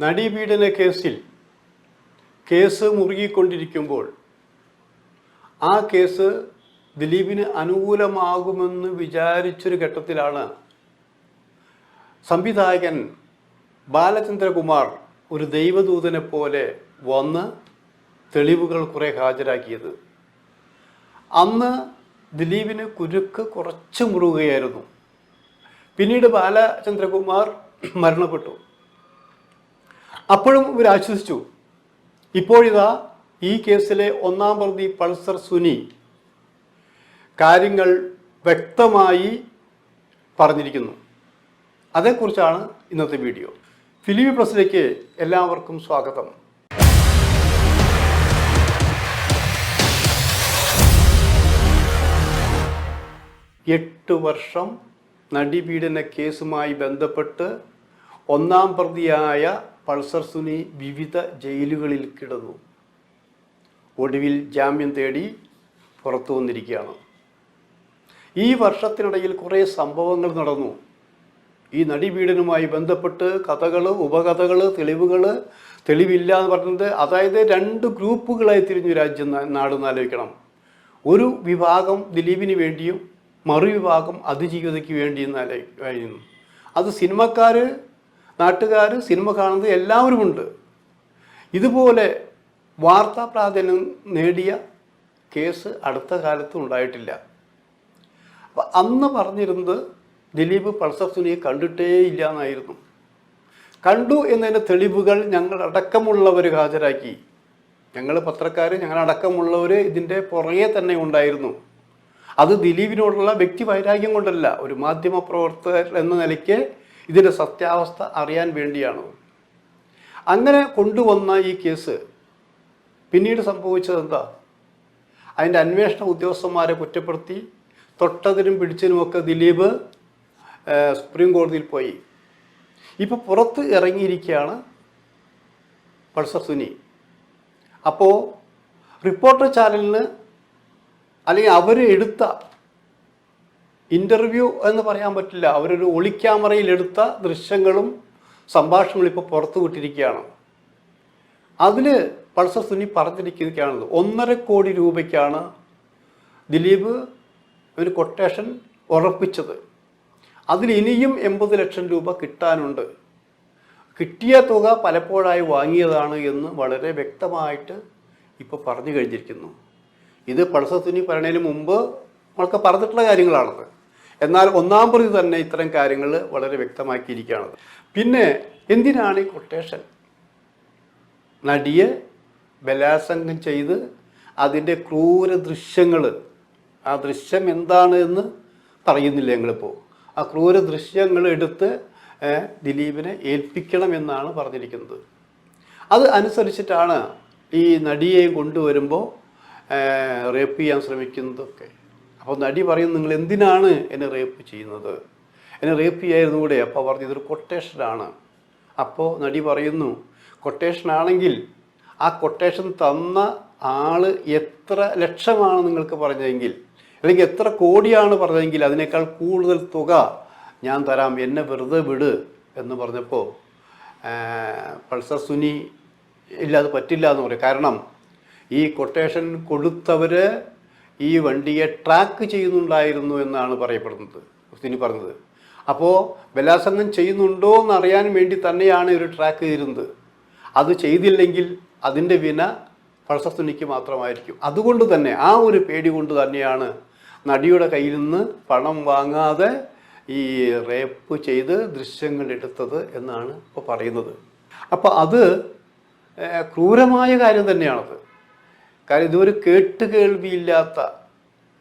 നടീപീഡന കേസിൽ കേസ് മുറുകിക്കൊണ്ടിരിക്കുമ്പോൾ ആ കേസ് ദിലീപിന് അനുകൂലമാകുമെന്ന് വിചാരിച്ചൊരു ഘട്ടത്തിലാണ് സംവിധായകൻ ബാലചന്ദ്രകുമാർ ഒരു ദൈവദൂതനെ പോലെ വന്ന് തെളിവുകൾ കുറെ ഹാജരാക്കിയത്. അന്ന് ദിലീപിന് കുരുക്ക് കുറച്ച് മുറുകയായിരുന്നു. പിന്നീട് ബാലചന്ദ്രകുമാർ മരണപ്പെട്ടു. അപ്പോഴും ഇവർ ആശ്വസിച്ചു. ഇപ്പോഴിതാ ഈ കേസിലെ ഒന്നാം പ്രതി പൾസർ സുനി കാര്യങ്ങൾ വ്യക്തമായി പറഞ്ഞിരിക്കുന്നു. അതേക്കുറിച്ചാണ് ഇന്നത്തെ വീഡിയോ. ഫിലിമി പ്ലസിലേക്ക് എല്ലാവർക്കും സ്വാഗതം. എട്ട് വർഷം നടിപീഡന കേസുമായി ബന്ധപ്പെട്ട് ഒന്നാം പ്രതിയായ പൾസർ സുനി വിവിധ ജയിലുകളിൽ കിടന്നു. ഒടുവിൽ ജാമ്യം തേടി പുറത്തു വന്നിരിക്കുകയാണ്. ഈ വർഷത്തിനിടയിൽ കുറേ സംഭവങ്ങൾ നടന്നു. ഈ നടിപീഡനുമായി ബന്ധപ്പെട്ട് കഥകൾ ഉപകഥകൾ തെളിവുകൾ തെളിവില്ല എന്ന് പറഞ്ഞത് അതായത് രണ്ട് ഗ്രൂപ്പുകളായി തിരിഞ്ഞു രാജ്യം നാടെന്ന് ആലോചിക്കണം. ഒരു വിഭാഗം ദിലീപിന് വേണ്ടിയും മറുവിഭാഗം അതിജീവിതയ്ക്ക് വേണ്ടിയും ആലോചിക്കുന്നു അത് സിനിമക്കാർ നാട്ടുകാർ സിനിമ കാണുന്നത് എല്ലാവരുമുണ്ട്. ഇതുപോലെ വാർത്താ പ്രാധാന്യം നേടിയ കേസ് അടുത്ത കാലത്ത് ഉണ്ടായിട്ടില്ല. അപ്പം അന്ന് പറഞ്ഞിരുന്നത് ദിലീപ് പൾസർ സുനിയെ കണ്ടിട്ടേ ഇല്ല എന്നായിരുന്നു കണ്ടു എന്നതിന്റെ തെളിവുകൾ ഞങ്ങൾ അടക്കമുള്ളവർ ഹാജരാക്കി. ഞങ്ങൾ പത്രക്കാർ ഞങ്ങളടക്കമുള്ളവർ ഇതിന്റെ പുറകെ തന്നെ ഉണ്ടായിരുന്നു. അത് ദിലീപിനോടുള്ള വ്യക്തി വൈരാഗ്യം കൊണ്ടല്ല ഒരു മാധ്യമ പ്രവർത്തകർ എന്ന നിലയ്ക്ക് ഇതിന്റെ സത്യാവസ്ഥ അറിയാൻ വേണ്ടിയാണ്. അങ്ങനെ കൊണ്ടുവന്ന ഈ കേസ് പിന്നീട് സംഭവിച്ചത് എന്താ അതിന്റെ അന്വേഷണ ഉദ്യോഗസ്ഥന്മാരെ കുറ്റപ്പെടുത്തി തൊട്ടതിനും പിടിച്ചതിനുമൊക്കെ ദിലീപ് സുപ്രീം കോടതിയിൽ പോയി. ഇപ്പോൾ പുറത്ത് ഇറങ്ങിയിരിക്കുകയാണ് പൾസർ സുനി. അപ്പോൾ റിപ്പോർട്ടർ ചാനലിന് അല്ലെങ്കിൽ അവർ എടുത്ത ഇന്റർവ്യൂ എന്ന് പറയാൻ പറ്റില്ല. അവരൊരു ഒളിക്യാമറയിൽ എടുത്ത ദൃശ്യങ്ങളും സംഭാഷണങ്ങളും ഇപ്പോൾ പുറത്തു വിട്ടിരിക്കുകയാണ് അതിൽ പൾസർ സുനി പറഞ്ഞിരിക്കുകയാണത് ഒന്നര കോടി രൂപയ്ക്കാണ് ദിലീപ് ഒരു കൊട്ടേഷൻ ഉറപ്പിച്ചത്. അതിൽ ഇനിയും എൺപത് ലക്ഷം രൂപ കിട്ടാനുണ്ട്. കിട്ടിയ തുക പലപ്പോഴായി വാങ്ങിയതാണ് എന്ന് വളരെ വ്യക്തമായിട്ട് ഇപ്പോൾ പറഞ്ഞു കഴിഞ്ഞിരിക്കുന്നു. ഇത് പൾസർ സുനി പറയുന്നതിന് മുമ്പ് നമ്മൾക്ക് പറഞ്ഞിട്ടുള്ള കാര്യങ്ങളാണത്. എന്നാൽ ഒന്നാം പ്രതി തന്നെ ഇത്തരം കാര്യങ്ങൾ വളരെ വ്യക്തമാക്കിയിരിക്കുകയാണ് പിന്നെ എന്തിനാണ് ഈ കൊട്ടേഷൻ നടിയെ ബലാസംഗം ചെയ്ത് അതിന്റെ ക്രൂര ദൃശ്യങ്ങൾ ആ ദൃശ്യം എന്താണ് എന്ന് പറയുന്നില്ല ഞങ്ങളിപ്പോൾ ആ ക്രൂര ദൃശ്യങ്ങൾ എടുത്ത് ദിലീപിനെ ഏൽപ്പിക്കണം എന്നാണ് പറഞ്ഞിരിക്കുന്നത്. അത് അനുസരിച്ചിട്ടാണ് ഈ നടിയെ കൊണ്ടുവരുമ്പോൾ റേപ്പ് ചെയ്യാൻ ശ്രമിക്കുന്നതൊക്കെ. അപ്പോൾ നടി പറയും നിങ്ങൾ എന്തിനാണ് എന്നെ റേപ്പ് ചെയ്യുന്നത്? എന്നെ റേപ്പ് ചെയ്യായിരുന്നു കൂടെ അപ്പോൾ പറഞ്ഞു ഇതൊരു കൊട്ടേഷനാണ് അപ്പോൾ നടി പറയുന്നു കൊട്ടേഷൻ ആണെങ്കിൽ ആ കൊട്ടേഷൻ തന്ന ആൾ എത്ര ലക്ഷമാണ് നിങ്ങൾക്ക് പറഞ്ഞതെങ്കിൽ അല്ലെങ്കിൽ എത്ര കോടിയാണ് പറഞ്ഞതെങ്കിൽ അതിനേക്കാൾ കൂടുതൽ തുക ഞാൻ തരാം എന്നെ വെറുതെ വിട്. എന്ന് പറഞ്ഞപ്പോൾ പൾസർ സുനി ഇല്ല അത് പറ്റില്ല എന്ന് പറയും. കാരണം ഈ കൊട്ടേഷൻ കൊടുത്തവർ ഈ വണ്ടിയെ ട്രാക്ക് ചെയ്യുന്നുണ്ടായിരുന്നു എന്നാണ് പറയപ്പെടുന്നത്. സുനി പറഞ്ഞത്. അപ്പോൾ ബലാത്സംഗം ചെയ്യുന്നുണ്ടോ എന്ന് അറിയാൻ വേണ്ടി തന്നെയാണ് ഒരു ട്രാക്ക് ചെയ്തിരുന്നത്. അത് ചെയ്തില്ലെങ്കിൽ അതിന്റെ വിന പഴസസ്തുനിക്ക് മാത്രമായിരിക്കും. അതുകൊണ്ട് തന്നെ ആ ഒരു പേടി കൊണ്ട് തന്നെയാണ് നടിയുടെ കയ്യിൽ നിന്ന് പണം വാങ്ങാതെ ഈ റേപ്പ് ചെയ്ത് ദൃശ്യങ്ങൾ എടുത്തത് എന്നാണ് ഇപ്പോൾ പറയുന്നത്. അപ്പോൾ അത് ക്രൂരമായ കാര്യം തന്നെയാണത്. കാര്യം ഇതൊരു കേട്ടുകേൾവിയില്ലാത്ത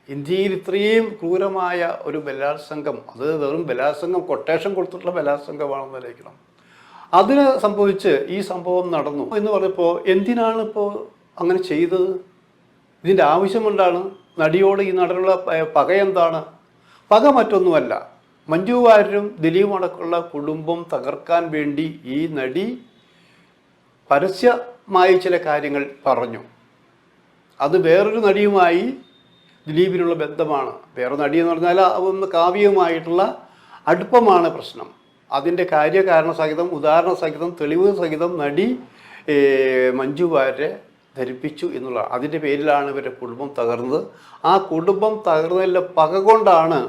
ഇന്ത്യയിൽ ഇത്രയും ക്രൂരമായ ഒരു ബലാത്സംഗം അത് വെറും ബലാത്സംഗം കൊട്ടേഷൻ കൊടുത്തിട്ടുള്ള ബലാത്സംഗമാണെന്ന് ആലോചിക്കണം അതിന് സംഭവിച്ച് ഈ സംഭവം നടന്നു. എന്ന് പറഞ്ഞപ്പോൾ എന്തിനാണ് ഇപ്പോൾ അങ്ങനെ ചെയ്തത്? ഇതിന്റെ ആവശ്യമുണ്ടാണ് നടിയോട് ഈ നടനുള്ള പക എന്താണ്? പക മറ്റൊന്നുമല്ല. മഞ്ജു വാര്യരും ദിലീപും അടക്കമുള്ള കുടുംബം തകർക്കാൻ വേണ്ടി ഈ നടി പരസ്യമായി ചില കാര്യങ്ങൾ പറഞ്ഞു. അത് വേറൊരു നടിയുമായി ദിലീപിനുള്ള ബന്ധമാണ്. വേറെ നടി എന്ന് പറഞ്ഞാൽ ഒന്ന് കാവ്യവുമായിട്ടുള്ള അടുപ്പമാണ് പ്രശ്നം. അതിന്റെ കാര്യകാരണ സഹിതം ഉദാഹരണ സഹിതം തെളിവ് സഹിതം നടി മഞ്ജു വാര്യരെ ധരിപ്പിച്ചു എന്നുള്ളതാണ്. അതിന്റെ പേരിലാണ് ഇവരുടെ കുടുംബം തകർന്നത്. ആ കുടുംബം തകർന്നതിന്റെ പക കൊണ്ടാണ്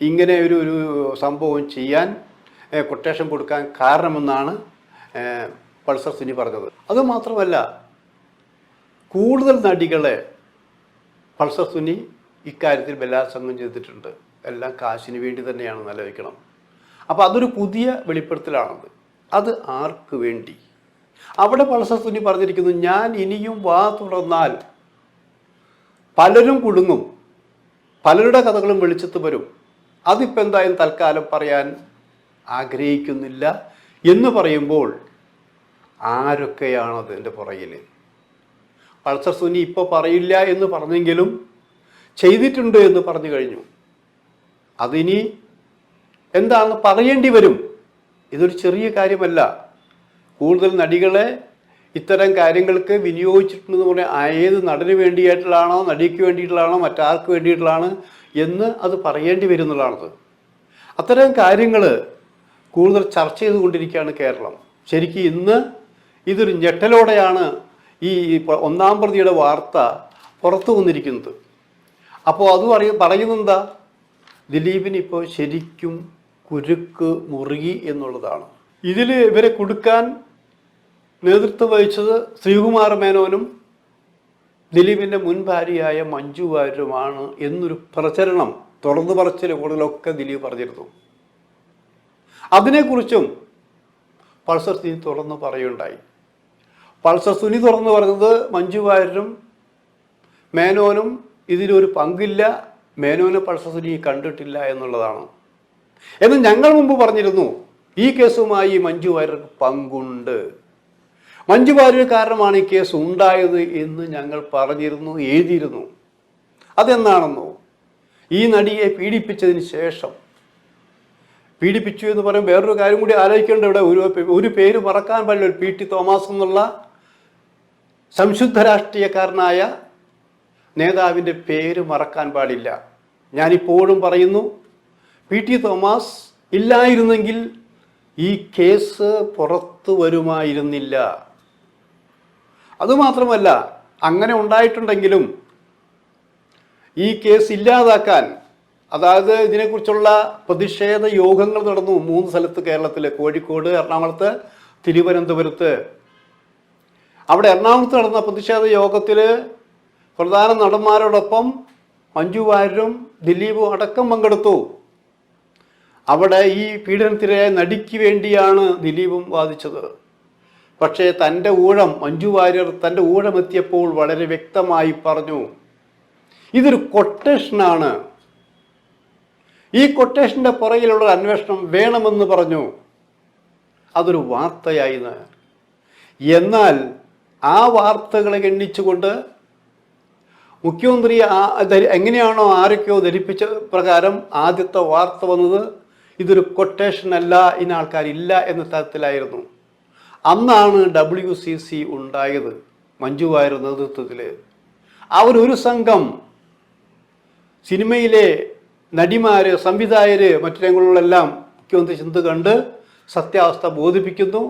ഇങ്ങനെ ഒരു ഒരു സംഭവം ചെയ്യാൻ കൊട്ടേഷൻ കൊടുക്കാൻ കാരണമെന്നാണ് പൾസർ സിനി പറഞ്ഞത്. അതുമാത്രമല്ല കൂടുതൽ നടികളെ പൾസർ സുനി ഇക്കാര്യത്തിൽ ബലാത്സംഗം ചെയ്തിട്ടുണ്ട്. എല്ലാം കാശിന് വേണ്ടി തന്നെയാണ് നിലനിൽക്കണം അപ്പോൾ അതൊരു പുതിയ വെളിപ്പെടുത്തലാണത്. അത് ആർക്ക് വേണ്ടി? അവിടെ പൾസർ സുനി പറഞ്ഞിരിക്കുന്നു ഞാൻ ഇനിയും വാ തുറന്നാൽ പലരും കുടുങ്ങും. പലരുടെ കഥകളും വെളിച്ചത്ത് വരും. അതിപ്പോൾ എന്തായാലും തൽക്കാലം പറയാൻ ആഗ്രഹിക്കുന്നില്ല. എന്ന് പറയുമ്പോൾ ആരൊക്കെയാണ് അതിന്റെ പുറകിൽ പൾസർ സുനി ഇപ്പോൾ പറയില്ല എന്ന് പറഞ്ഞെങ്കിലും ചെയ്തിട്ടുണ്ട് എന്ന് പറഞ്ഞു കഴിഞ്ഞു. അതിനി എന്താണ് പറയേണ്ടി വരും? ഇതൊരു ചെറിയ കാര്യമല്ല. കൂടുതൽ നടികളെ ഇത്തരം കാര്യങ്ങൾക്ക് വിനിയോഗിച്ചിട്ടുണ്ടെന്ന് പറഞ്ഞാൽ ഏത് നടന് വേണ്ടിയിട്ടുള്ളതാണോ നടിക്ക് വേണ്ടിയിട്ടുള്ളതാണോ മറ്റാർക്ക് വേണ്ടിയിട്ടുള്ളതാണ് എന്ന് അത് പറയേണ്ടി വരുന്നതാണത് അത്തരം കാര്യങ്ങൾ കൂടുതൽ ചർച്ച ചെയ്തുകൊണ്ടിരിക്കുകയാണ് കേരളം. ശരിക്കും ഇന്ന് ഇതൊരു ഞെട്ടലോടെയാണ് ഈ ഒന്നാം പ്രതിയുടെ വാർത്ത പുറത്തു വന്നിരിക്കുന്നത്. അപ്പോൾ അത് പറയ പറയുന്നെന്താ? ദിലീപിന് ഇപ്പോൾ ശരിക്കും കുരുക്ക് മുറുകി എന്നുള്ളതാണ്. ഇതിൽ ഇവരെ കൊടുക്കാൻ നേതൃത്വം വഹിച്ചത് ശ്രീകുമാർ മേനോനും ദിലീപിന്റെ മുൻ ഭാര്യയായ മഞ്ജു വാര്യരുമാണ് എന്നൊരു പ്രചരണം തുറന്നു പറച്ചിലുകളിലൊക്കെ ദിലീപ് പറഞ്ഞിരുന്നു. അതിനെക്കുറിച്ചും പൾസർ സി തുറന്ന് പറയുണ്ടായി പൾസർ സുനി തുറന്നു പറഞ്ഞത് മഞ്ജു വാര്യരും മേനോനും ഇതിലൊരു പങ്കില്ല. മേനോനെ പൾസർ സുനി കണ്ടിട്ടില്ല എന്നുള്ളതാണ്. എന്ന് ഞങ്ങൾ മുമ്പ് പറഞ്ഞിരുന്നു ഈ കേസുമായി മഞ്ജു വാര്യർക്ക് പങ്കുണ്ട്. മഞ്ജു വാര്യർ കാരണമാണ് ഈ കേസ് ഉണ്ടായത് എന്ന് ഞങ്ങൾ പറഞ്ഞിരുന്നു എഴുതിയിരുന്നു. അതെന്നാണെന്നോ ഈ നടിയെ പീഡിപ്പിച്ചതിന് ശേഷം പീഡിപ്പിച്ചു എന്ന് പറയും വേറൊരു കാര്യം കൂടി ആലോചിക്കേണ്ട ഇവിടെ ഒരു ഒരു പേര് മറക്കാൻ പാടില്ല പി ടി തോമസ് എന്നുള്ള സംശുദ്ധ രാഷ്ട്രീയക്കാരനായ നേതാവിന്റെ പേര് മറക്കാൻ പാടില്ല. ഞാനിപ്പോഴും പറയുന്നു പി ടി തോമസ് ഇല്ലായിരുന്നെങ്കിൽ ഈ കേസ് പുറത്തു വരുമായിരുന്നില്ല. അതുമാത്രമല്ല അങ്ങനെ ഉണ്ടായിട്ടുണ്ടെങ്കിലും ഈ കേസ് ഇല്ലാതാക്കാൻ അതായത് ഇതിനെക്കുറിച്ചുള്ള പ്രതിഷേധ യോഗങ്ങൾ നടന്നു മൂന്ന് സ്ഥലത്ത് കേരളത്തിൽ കോഴിക്കോട് എറണാകുളത്ത് തിരുവനന്തപുരത്ത് അവിടെ എറണാകുളത്ത് നടന്ന പ്രതിഷേധ യോഗത്തിൽ പ്രധാന നടന്മാരോടൊപ്പം മഞ്ജു വാര്യരും ദിലീപും അടക്കം പങ്കെടുത്തു. അവിടെ ഈ പീഡനത്തിനിരയായ നടിക്ക് വേണ്ടിയാണ് ദിലീപും വാദിച്ചത്. പക്ഷേ തന്റെ ഊഴം മഞ്ജു വാര്യർ തന്റെ ഊഴമെത്തിയപ്പോൾ വളരെ വ്യക്തമായി പറഞ്ഞു. ഇതൊരു കൊട്ടേഷനാണ്. ഈ കൊട്ടേഷന്റെ പുറകിലുള്ള അന്വേഷണം വേണമെന്ന് പറഞ്ഞു. അതൊരു വാർത്തയായി. എന്നാൽ ആ വാർത്തകളെ ഖണ്ഡിച്ചുകൊണ്ട് മുഖ്യമന്ത്രി എങ്ങനെയാണോ ആരൊക്കെയോ ധരിപ്പിച്ച പ്രകാരം ആദ്യത്തെ വാർത്ത വന്നത് ഇതൊരു കൊട്ടേഷൻ അല്ല ഇന്ന ആൾക്കാരില്ല എന്ന തരത്തിലായിരുന്നു. അന്നാണ് ഡബ്ല്യു സി സി ഉണ്ടായത് മഞ്ജു വാര്യർ നേതൃത്വത്തിൽ അവർ ഒരു സംഘം സിനിമയിലെ നടിമാര് സംവിധായകര് മറ്റു രംഗങ്ങളിലെല്ലാം മുഖ്യമന്ത്രി ചിന്ത കണ്ട് സത്യാവസ്ഥ ബോധിപ്പിക്കുന്നു.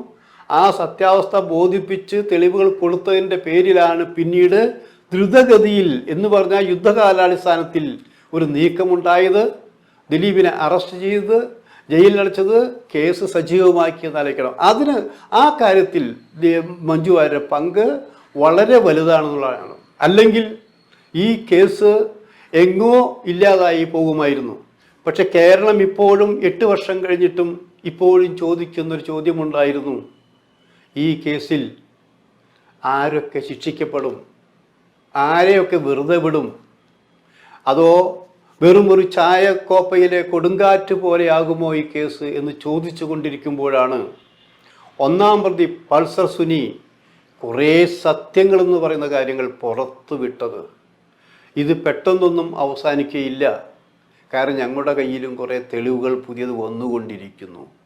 ആ സത്യാവസ്ഥ ബോധിപ്പിച്ച് തെളിവുകൾ കൊടുത്തതിന്റെ പേരിലാണ് പിന്നീട് ദ്രുതഗതിയിൽ എന്ന് പറഞ്ഞാൽ യുദ്ധകാലാടിസ്ഥാനത്തിൽ ഒരു നീക്കമുണ്ടായത്. ദിലീപിനെ അറസ്റ്റ് ചെയ്ത് ജയിലിലടച്ചത് കേസ് സജീവമാക്കിയെന്ന് ആലോചിക്കണം. അതിന് ആ കാര്യത്തിൽ മഞ്ജു പങ്ക് വളരെ വലുതാണെന്നുള്ളതാണ്. അല്ലെങ്കിൽ ഈ കേസ് എങ്ങോ ഇല്ലാതായി പോകുമായിരുന്നു. പക്ഷെ കേരളം ഇപ്പോഴും എട്ട് വർഷം കഴിഞ്ഞിട്ടും ഇപ്പോഴും ചോദിക്കുന്നൊരു ചോദ്യമുണ്ടായിരുന്നു. ഈ കേസിൽ ആരൊക്കെ ശിക്ഷിക്കപ്പെടും? ആരെയൊക്കെ വെറുതെ വിടും? അതോ വെറും ഒരു ചായക്കോപ്പയിലെ കൊടുങ്കാറ്റ് പോലെയാകുമോ ഈ കേസ് എന്ന് ചോദിച്ചു കൊണ്ടിരിക്കുമ്പോഴാണ് ഒന്നാം പ്രതി പൾസർ സുനി കുറേ സത്യങ്ങളെന്ന് പറയുന്ന കാര്യങ്ങൾ പുറത്തു വിട്ടത്. ഇത് പെട്ടെന്നൊന്നും അവസാനിക്കുകയില്ല. കാരണം ഞങ്ങളുടെ കയ്യിലും കുറേ തെളിവുകൾ പുതിയത് വന്നുകൊണ്ടിരിക്കുന്നു.